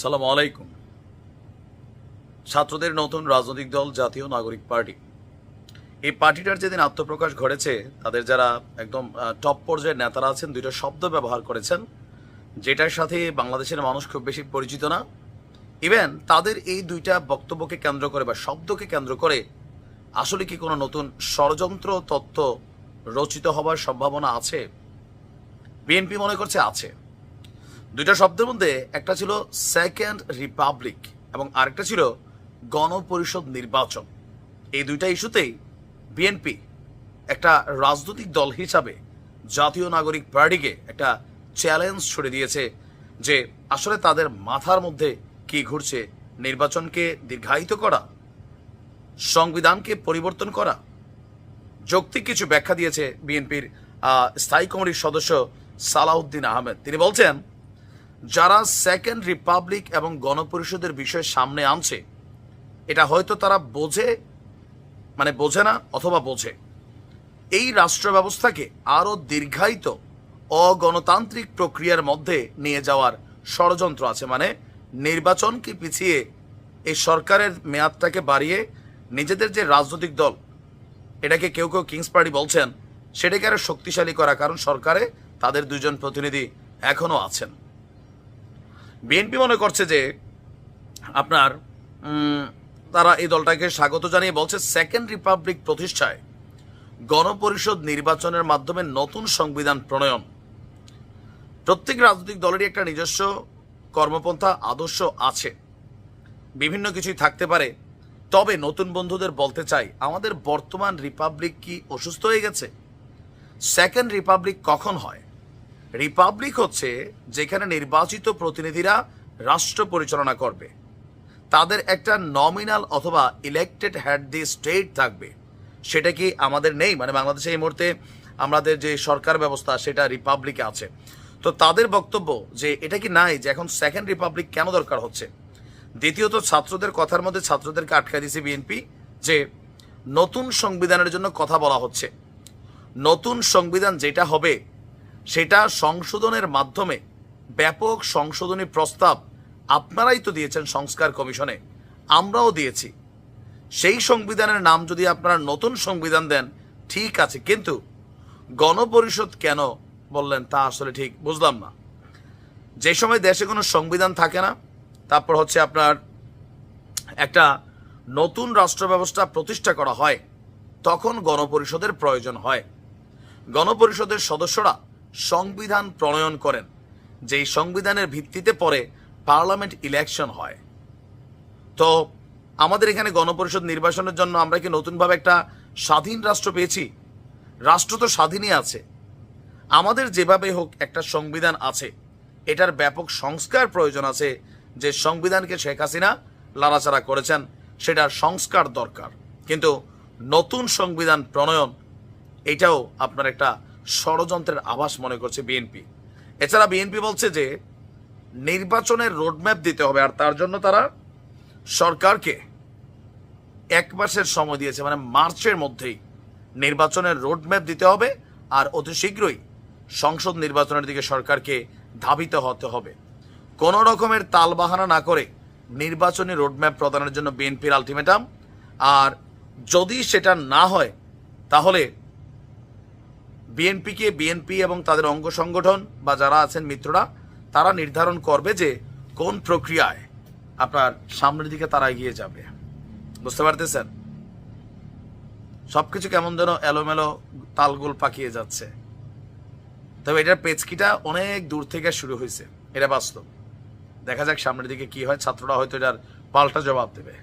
সালাম আলাইকুম। ছাত্রদের নতুন রাজনৈতিক দল, জাতীয় নাগরিক পার্টি। এই পার্টিটার যেদিন আত্মপ্রকাশ ঘটেছে, তাদের যারা একদম টপ পর্যায়ের নেতারা আছেন, দুইটা শব্দ ব্যবহার করেছেন, যেটার সাথে বাংলাদেশের মানুষ খুব বেশি পরিচিত না। ইভেন তাদের এই দুইটা বক্তব্যকে কেন্দ্র করে বা শব্দকে কেন্দ্র করে আসলে কি কোনো নতুন ষড়যন্ত্র তত্ত্ব রচিত হবার সম্ভাবনা আছে? বিএনপি মনে করছে আছে। দুইটা শব্দের মধ্যে একটা ছিল সেকেন্ড রিপাবলিক এবং আরেকটা ছিল গণপরিষদ নির্বাচন। এই দুইটা ইস্যুতেই বিএনপি একটা রাজনৈতিক দল হিসাবে জাতীয় নাগরিক পার্টিকে একটা চ্যালেঞ্জ ছুড়ে দিয়েছে যে আসলে তাদের মাথার মধ্যে কি ঘুরছে, নির্বাচনকে দীর্ঘায়িত করা, সংবিধানকে পরিবর্তন করা। যৌক্তিক কিছু ব্যাখ্যা দিয়েছে বিএনপির স্থায়ী কমিটির সদস্য সালাউদ্দিন আহমেদ। তিনি বলছেন যারা সেকেন্ড রিপাবলিক এবং গণপরিষদের বিষয় সামনে আনছে, এটা হয়তো তারা বোঝে মানে বোঝে না অথবা বোঝে। এই রাষ্ট্র ব্যবস্থাকে আরও দীর্ঘায়িত, অগণতান্ত্রিক প্রক্রিয়ার মধ্যে নিয়ে যাওয়ার ষড়যন্ত্র আছে। মানে নির্বাচনকে পিছিয়ে এই সরকারের মেয়াদটাকে বাড়িয়ে নিজেদের যে রাজনৈতিক দল, এটাকে কেউ কেউ কিংস পার্টি বলছেন, সেটাকে আরও শক্তিশালী করা, কারণ সরকারে তাদের দুজন প্রতিনিধি এখনও আছেন। বিএনপি মনে করছে যে আপনার তারা এই দলটাকে স্বাগত জানিয়ে বলছে, সেকেন্ড রিপাবলিক প্রতিষ্ঠায় গণপরিষদ নির্বাচনের মাধ্যমে নতুন সংবিধান প্রণয়ন। প্রত্যেক রাজনৈতিক দলেরই একটা নিজস্ব কর্মপন্থা, আদর্শ আছে। বিভিন্ন কিছুই থাকতে পারে। তবে নতুন বন্ধুদের বলতে চাই, আমাদের বর্তমান রিপাবলিক কি অসুস্থ হয়ে গেছে? সেকেন্ড রিপাবলিক কখন হয়? রিপাবলিক হচ্ছে যেখানে নির্বাচিত প্রতিনিধিরা রাষ্ট্র পরিচালনা করবে। তাদের একটা নমিনাল অথবা ইলেকটেড হেড দি স্টেট থাকবে। সেটা কি আমাদের নেই? মানে বাংলাদেশে এই মুহূর্তে আমাদের যে সরকার ব্যবস্থা, সেটা রিপাবলিকে আছে। তো তাদের বক্তব্য যে এটা কি নাই, যে এখন সেকেন্ড রিপাবলিক কেন দরকার হচ্ছে? দ্বিতীয়ত ছাত্রদের কথার মধ্যে ছাত্রদেরকে আটকা দিয়েছে বিএনপি যে নতুন সংবিধানের জন্য কথা বলা হচ্ছে। নতুন সংবিধান যেটা হবে সেটা সংশোধনের মাধ্যমে ব্যাপক সংশোধনী প্রস্তাব আপনারাই তো দিয়েছেন সংস্কার কমিশনে, আমরাও দিয়েছি। সেই সংবিধানের নাম যদি আপনারা নতুন সংবিধান দেন, ঠিক আছে, কিন্তু গণপরিষদ কেন বললেন তা আসলে ঠিক বুঝলাম না। যে সময় দেশে কোনো সংবিধান থাকে না, তারপর হচ্ছে আপনার একটা নতুন রাষ্ট্র ব্যবস্থা প্রতিষ্ঠা করা হয়, তখন গণপরিষদের প্রয়োজন হয়। গণপরিষদের সদস্যরা সংবিধান প্রণয়ন করেন, যেই সংবিধানের ভিত্তিতে পরে পার্লামেন্ট ইলেকশন হয়। তো আমাদের এখানে গণপরিষদ নির্বাচনের জন্য আমরা কি নতুনভাবে একটা স্বাধীন রাষ্ট্র পেয়েছি? রাষ্ট্র তো স্বাধীনই আছে। আমাদের যেভাবে হোক একটা সংবিধান আছে, এটার ব্যাপক সংস্কার প্রয়োজন আছে যে সংবিধানকে শেখ হাসিনা লাড়াচাড়া করেছেন, সেটার সংস্কার দরকার। কিন্তু নতুন সংবিধান প্রণয়ন, এটাও আপনার একটা ষড়যন্ত্রের আভাস মনে করছে বিএনপি। এছাড়া বিএনপি বলছে যে, নির্বাচনের রোডম্যাপ দিতে হবে, আর তার জন্য তারা সরকারকে এক মাসের সময় দিয়েছে মানে মার্চের মধ্যেই নির্বাচনের রোডম্যাপ দিতে হবে, আর অতি শীঘ্রই সংসদ নির্বাচনের দিকে সরকারকে ধাবিত হতে হবে। কোনো রকমের তালবাহানা না করে নির্বাচনী রোডম্যাপ প্রদানের জন্য বিএনপির আলটিমেটাম, আর যদি সেটা না হয়, তাহলে বিএনপিকে বিএনপি এবং তাদের অঙ্গ সংগঠন বা যারা আছেন মিত্ররা, তারা নির্ধারণ করবে যে কোন প্রক্রিয়ায় আপনার সামনের দিকে তারা এগিয়ে যাবে। বুঝতে পারতেছেন? সবকিছু কেমন যেন এলোমেলো তালগোল পাকিয়ে যাচ্ছে। তবে এটার পেচকিটা অনেক দূর থেকে শুরু হয়েছে। এটা বাস্তব। দেখা যাক সামনের দিকে কি হয়। ছাত্ররা হয়তো এটার পাল্টা জবাব দেবে।